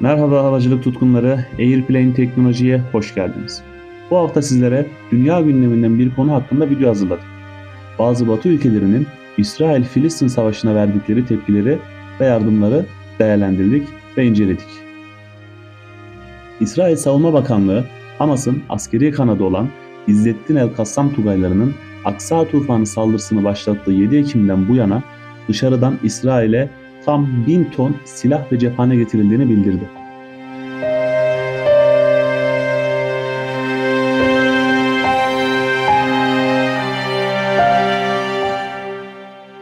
Merhaba havacılık tutkunları, Airplane Teknoloji'ye hoş geldiniz. Bu hafta sizlere dünya gündeminden bir konu hakkında video hazırladım. Bazı Batı ülkelerinin İsrail-Filistin savaşına verdikleri tepkileri ve yardımları değerlendirdik ve inceledik. İsrail Savunma Bakanlığı, Hamas'ın askeri kanadı olan İzzettin El-Kassam Tugaylarının Aksa tufanı saldırısını başlattığı 7 Ekim'den bu yana dışarıdan İsrail'e tam 1000 ton silah ve cephane getirildiğini bildirdi.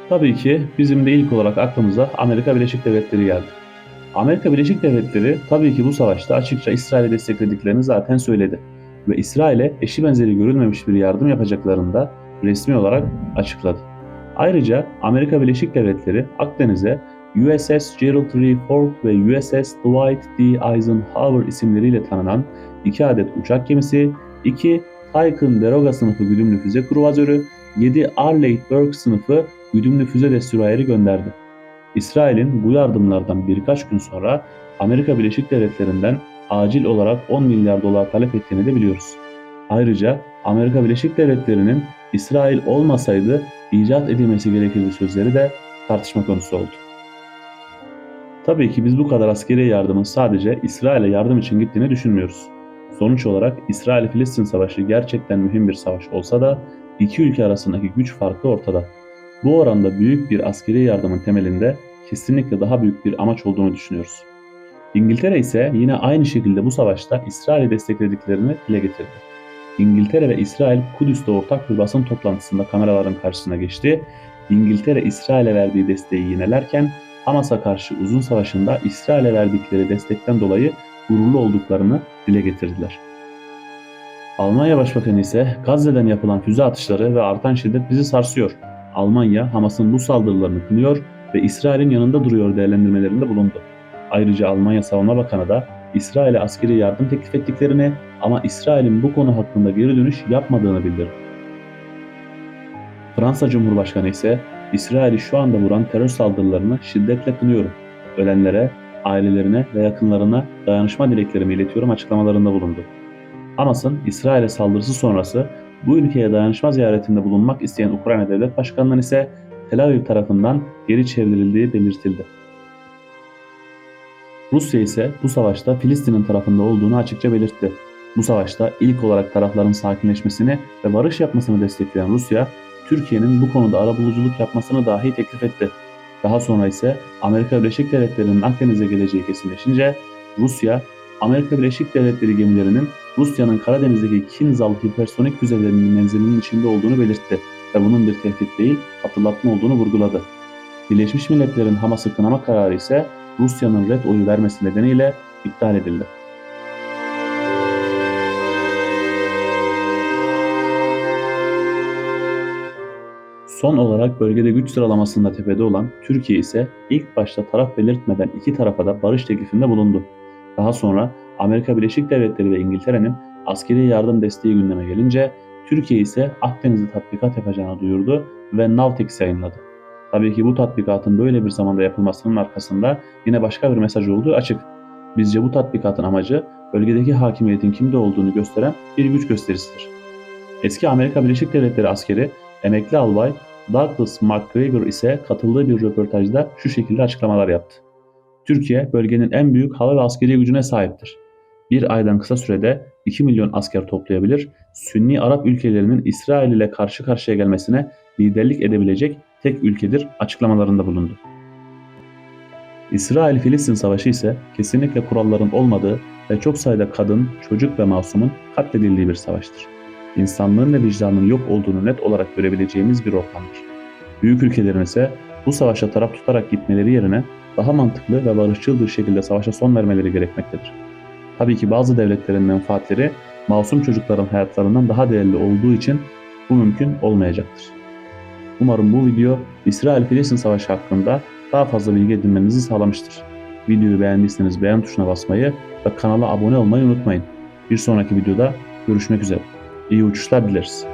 Tabii ki bizim de ilk olarak aklımıza Amerika Birleşik Devletleri geldi. Amerika Birleşik Devletleri tabii ki bu savaşta açıkça İsrail'i desteklediklerini zaten söyledi ve İsrail'e eşi benzeri görülmemiş bir yardım yapacaklarını da resmi olarak açıkladı. Ayrıca Amerika Birleşik Devletleri Akdeniz'e USS Gerald R. Ford ve USS Dwight D. Eisenhower isimleriyle tanınan iki adet uçak gemisi, iki Typhoon Deroga sınıfı güdümlü füze kruvazörü, 7 Arleigh sınıfı güdümlü füze destroyeri gönderdi. İsrail'in bu yardımlardan birkaç gün sonra Amerika Birleşik Devletleri'nden acil olarak 10 milyar dolar talep ettiğini de biliyoruz. Ayrıca Amerika Birleşik Devletleri'nin İsrail olmasaydı icat edilmesi gerekirdi sözleri de tartışma konusu oldu. Tabii ki biz bu kadar askeri yardımın sadece İsrail'e yardım için gittiğini düşünmüyoruz. Sonuç olarak İsrail-Filistin savaşı gerçekten mühim bir savaş olsa da iki ülke arasındaki güç farkı ortada. Bu oranda büyük bir askeri yardımın temelinde kesinlikle daha büyük bir amaç olduğunu düşünüyoruz. İngiltere ise yine aynı şekilde bu savaşta İsrail'i desteklediklerini dile getirdi. İngiltere ve İsrail Kudüs'te ortak bir basın toplantısında kameraların karşısına geçti. İngiltere İsrail'e verdiği desteği yinelerken Hamas'a karşı uzun savaşında İsrail'e verdikleri destekten dolayı gururlu olduklarını dile getirdiler. Almanya Başbakanı ise Gazze'den yapılan füze atışları ve artan şiddet bizi sarsıyor. Almanya Hamas'ın bu saldırılarını kınıyor ve İsrail'in yanında duruyor değerlendirmelerinde bulundu. Ayrıca Almanya Savunma Bakanı da İsrail'e askeri yardım teklif ettiklerini ama İsrail'in bu konu hakkında geri dönüş yapmadığını bildirdi. Fransa Cumhurbaşkanı ise İsrail'i şu anda vuran terör saldırılarını şiddetle kınıyorum. Ölenlere, ailelerine ve yakınlarına dayanışma dileklerimi iletiyorum açıklamalarında bulundu. Hamas'ın İsrail'e saldırısı sonrası bu ülkeye dayanışma ziyaretinde bulunmak isteyen Ukrayna Devlet Başkanı'nın ise Tel Aviv tarafından geri çevrildiği belirtildi. Rusya ise bu savaşta Filistin'in tarafında olduğunu açıkça belirtti. Bu savaşta ilk olarak tarafların sakinleşmesini ve barış yapmasını destekleyen Rusya, Türkiye'nin bu konuda arabuluculuk yapmasını dahi teklif etti. Daha sonra ise Amerika Birleşik Devletleri'nin Akdeniz'e geleceği kesinleşince Rusya, Amerika Birleşik Devletleri gemilerinin Rusya'nın Karadeniz'deki Kinzhal hipersonik füzelerinin menzilinin içinde olduğunu belirtti ve bunun bir tehdit değil, hatırlatma olduğunu vurguladı. Birleşmiş Milletler'in Hamas'ı kınama kararı ise Rusya'nın red oyu vermesi nedeniyle iptal edildi. Son olarak bölgede güç sıralamasında tepede olan Türkiye ise ilk başta taraf belirtmeden iki tarafa da barış teklifinde bulundu. Daha sonra Amerika Birleşik Devletleri ve İngiltere'nin askeri yardım desteği gündeme gelince Türkiye ise Akdeniz'de tatbikat yapacağını duyurdu ve Navtex yayınladı. Tabii ki bu tatbikatın böyle bir zamanda yapılmasının arkasında yine başka bir mesaj olduğu açık. Bizce bu tatbikatın amacı bölgedeki hakimiyetin kimde olduğunu gösteren bir güç gösterisidir. Eski Amerika Birleşik Devletleri askeri emekli albay Douglas McGregor ise katıldığı bir röportajda şu şekilde açıklamalar yaptı. Türkiye bölgenin en büyük hava ve askeri gücüne sahiptir. Bir aydan kısa sürede 2 milyon asker toplayabilir, Sünni Arap ülkelerinin İsrail ile karşı karşıya gelmesine liderlik edebilecek tek ülkedir açıklamalarında bulundu. İsrail-Filistin savaşı ise kesinlikle kuralların olmadığı ve çok sayıda kadın, çocuk ve masumun katledildiği bir savaştır. İnsanlığın ve vicdanın yok olduğunu net olarak görebileceğimiz bir ortamdır. Büyük ülkelerin ise bu savaşa taraf tutarak gitmeleri yerine daha mantıklı ve barışçıl bir şekilde savaşa son vermeleri gerekmektedir. Tabii ki bazı devletlerin menfaatleri masum çocukların hayatlarından daha değerli olduğu için bu mümkün olmayacaktır. Umarım bu video İsrail-Filistin savaşı hakkında daha fazla bilgi edinmenizi sağlamıştır. Videoyu beğendiyseniz beğen tuşuna basmayı ve kanala abone olmayı unutmayın. Bir sonraki videoda görüşmek üzere. İyi uçuşlar dileriz.